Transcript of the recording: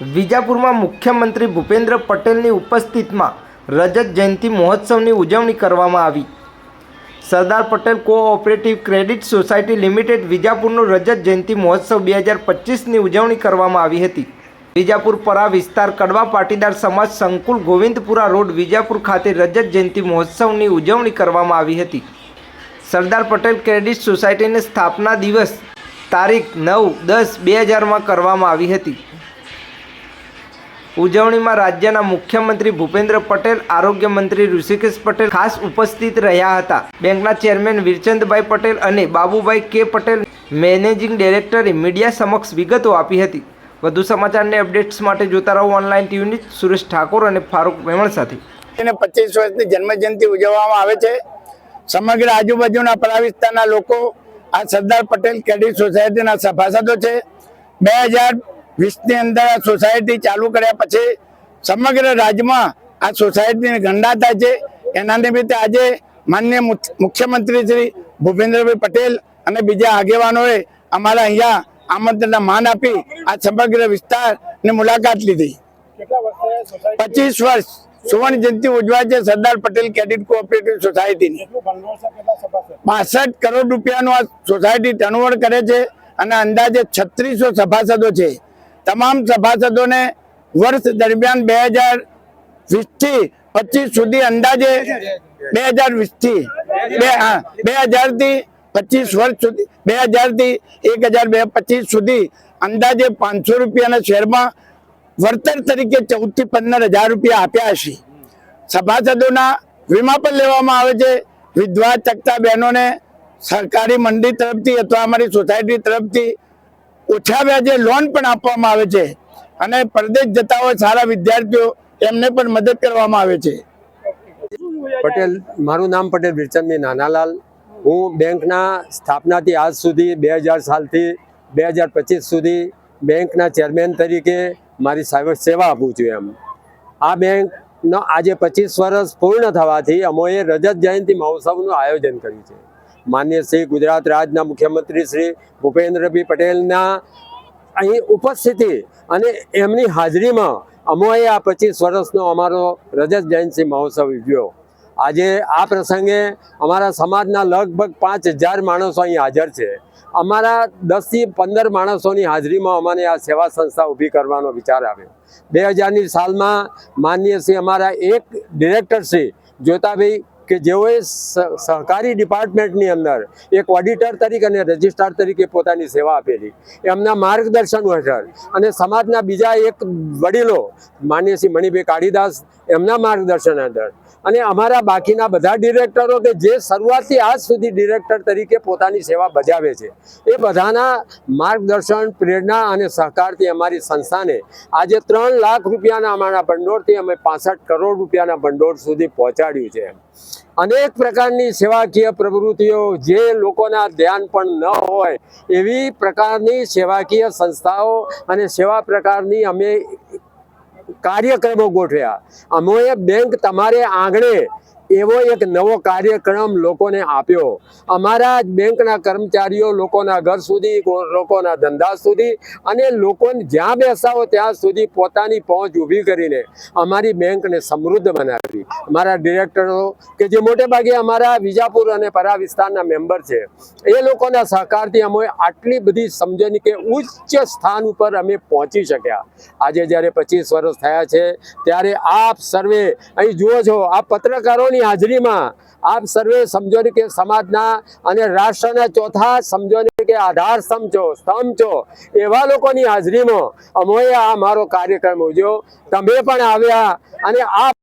વિજાપુરમાં મુખ્યમંત્રી ભૂપેન્દ્ર પટેલની ઉપસ્થિતિમાં રજત જયંતિ મહોત્સવની ઉજવણી કરવામાં આવી. Sardar Patel cooperative credit society limited વિજાપુરનો રજત જયંતિ મહોત્સવ બે હજાર પચીસની ઉજવણી કરવામાં આવી હતી. વિજાપુર પરા વિસ્તાર કડવા પાટીદાર સમાજ સંકુલ ગોવિંદપુરા રોડ વિજાપુર ખાતે રજત જયંતિ મહોત્સવની ઉજવણી કરવામાં આવી હતી. સરદાર પટેલ ક્રેડિટ સોસાયટીની સ્થાપના દિવસ તારીખ નવ દસ બે હજારમાં કરવામાં આવી હતી. ઉજવણીમાં રાજ્યના મુખ્યમંત્રી ભૂપેન્દ્ર પટેલ, આરોગ્ય મંત્રી ઋષિકેશ પટેલ ખાસ ઉપસ્થિત રહ્યા હતા. બેંકના ચેરમેન વીરચંદભાઈ પટેલ અને બાબુભાઈ કે પટેલ મેનેજિંગ ડિરેક્ટરે મીડિયા સમક્ષ વિગતો આપી હતી. વધુ સમાચારને અપડેટ્સ માટે જોતા રહો online TV news. Suresh Thakor અને ફારૂક મેમણ સાથે. એને પચીસ વર્ષની જન્મજયંતિ ઉજવવામાં આવે છે. સમગ્ર આજુબાજુના પરા વિસ્તારના લોકો આ સરદાર પટેલ ક્રેડિટ સોસાયટીના સભાસદો છે. બે હજાર વીસની અંદર આ સોસાયટી ચાલુ કર્યા પછી સમગ્ર રાજ્યમાં આ સોસાયટીની ગંડાતા છે. એના નિમિત્તે આજે માન્ય મુખ્યમંત્રી શ્રી ભૂપેન્દ્રભાઈ પટેલ અને બીજા આગેવાનોએ અમારા અહીંયા આમંત્રણના માન આપી આ સમગ્ર વિસ્તારની મુલાકાત લીધી. પચીસ વર્ષ સુવર્ણ જયંતિ ઉજવાય છે સરદાર પટેલ ક્રેડિટ કોઓપરેટિવ સોસાયટીની બાસઠ કરોડ રૂપિયાનું આ સોસાયટી ટર્નઓવર કરે છે અને અંદાજે છત્રીસો સભાસદો છે. તમામ સભાસદોને વર્ષ દરમિયાન બે હજાર વીસથી પચીસ સુધી અંદાજે બે હજાર વીસથી બે, હા, બે હજારથી પચીસ વર્ષ સુધી, બે હજારથી એક હજાર બે પચીસ સુધી અંદાજે પાંચસો રૂપિયાના શેરમાં વળતર તરીકે ચૌદથી પંદર હજાર રૂપિયા આપ્યા છે. સભાસદોના વીમા પણ લેવામાં આવે છે. વિધવા ચકતા બહેનોને સરકારી મંડી તરફથી અથવા અમારી સોસાયટી તરફથી ઓછા વ્યાજે લોન પણ આપવામાં આવે છે અને પરદેશ જતા હોય સારા વિદ્યાર્થીઓ એમને પણ મદદ કરવામાં આવે છે. પટેલ, મારું નામ પટેલ વિરચંદભાઈ નાનાલાલ. હું બેંકના સ્થાપનાથી આજ સુધી બે હજાર સાલથી બે હજાર પચીસ સુધી બેંકના ચેરમેન તરીકે મારી સાહેબ સેવા આપું છું એમ. આ બેંકનો આજે પચીસ વર્ષ પૂર્ણ થવાથી અમોએ રજત જયંતિ મહોત્સવનું આયોજન કર્યું છે. માન્ય શ્રી ગુજરાત રાજ્યના મુખ્યમંત્રી શ્રી ભૂપેન્દ્રભાઈ પટેલના અહીં ઉપસ્થિતિ અને એમની હાજરીમાં અમોએ આ પચીસ વર્ષનો અમારો રજત જયંતિ મહોત્સવ ઉજવ્યો. આજે આ પ્રસંગે અમારા સમાજના લગભગ પાંચ હજાર માણસો અહીં હાજર છે. અમારા દસથી પંદર માણસોની હાજરીમાં અમને આ સેવા સંસ્થા ઊભી કરવાનો વિચાર આવ્યો. બે હજારની સાલમાં માનનીય શ્રી અમારા એક ડિરેક્ટર શ્રી જ્યોતાભાઈ કે જેઓએ સહકારી ડિપાર્ટમેન્ટની અંદર એક ઓડિટર તરીકે અને રજિસ્ટ્રાર તરીકે પોતાની સેવા આપેલી. એમના માર્ગદર્શન હેઠળ અને સમાજના બીજા એક વડીલો, માન્ય શ્રી મણિભાઈ કાળીદાસ, એમના માર્ગદર્શન હેઠળ. અને અમારા બાકીના બધા ડિરેક્ટરો કે જે શરૂઆતથી આજ સુધી ડિરેક્ટર તરીકે પોતાની સેવા બજાવે છે, એ બધાના માર્ગદર્શન, પ્રેરણા અને સહકારથી અમારી સંસ્થાને આજે ત્રણ લાખ રૂપિયાના અમારા ભંડોળથી અમે પાસઠ કરોડ રૂપિયાના ભંડોળ સુધી પહોંચાડ્યું છે અનેક પ્રકારની સેવાકીય પ્રવૃત્તિઓ જે લોકોના ધ્યાન પણ ન હોય, એવી પ્રકારની સેવાકીય સંસ્થાઓ અને સેવા પ્રકારની અમે કાર્યક્રમો ગોઠવ્યા. અમે બેંક તમારે આંગણે એવો એક નવો કાર્યક્રમ લોકોને આપ્યો. અમારા બેંકના કર્મચારીઓ લોકોના ઘર સુધી, લોકોના ધંધા સુધી અને લોકોને જ્યાં બેસાવો ત્યાં સુધી પોતાની પહોંચ ઊભી કરીને અમારી બેંકને સમૃદ્ધ બનાવી. અમારા ડિરેક્ટરો કે જે મોટે ભાગે અમારા વિજાપુર અને પરા વિસ્તારના મેમ્બર છે, એ લોકોના સહકારથી અમે આટલી બધી સમજણી કે ઉચ્ચ સ્થાન ઉપર અમે પહોંચી શક્યા. આજે જ્યારે પચીસ વર્ષ થયા છે, ત્યારે આપ સર્વે અહીં જુઓ છો, આ પત્રકારોની હાજરીમાં આપ સર્વે સમજો કે સમાજના અને રાષ્ટ્રના ચોથા સમજો કે આધાર છો સ્તંભ છો એવા લોકોની હાજરીમાં અમોએ આ મારો કાર્યક્રમ ઉજ્યો તમે પણ આવ્યા અને આ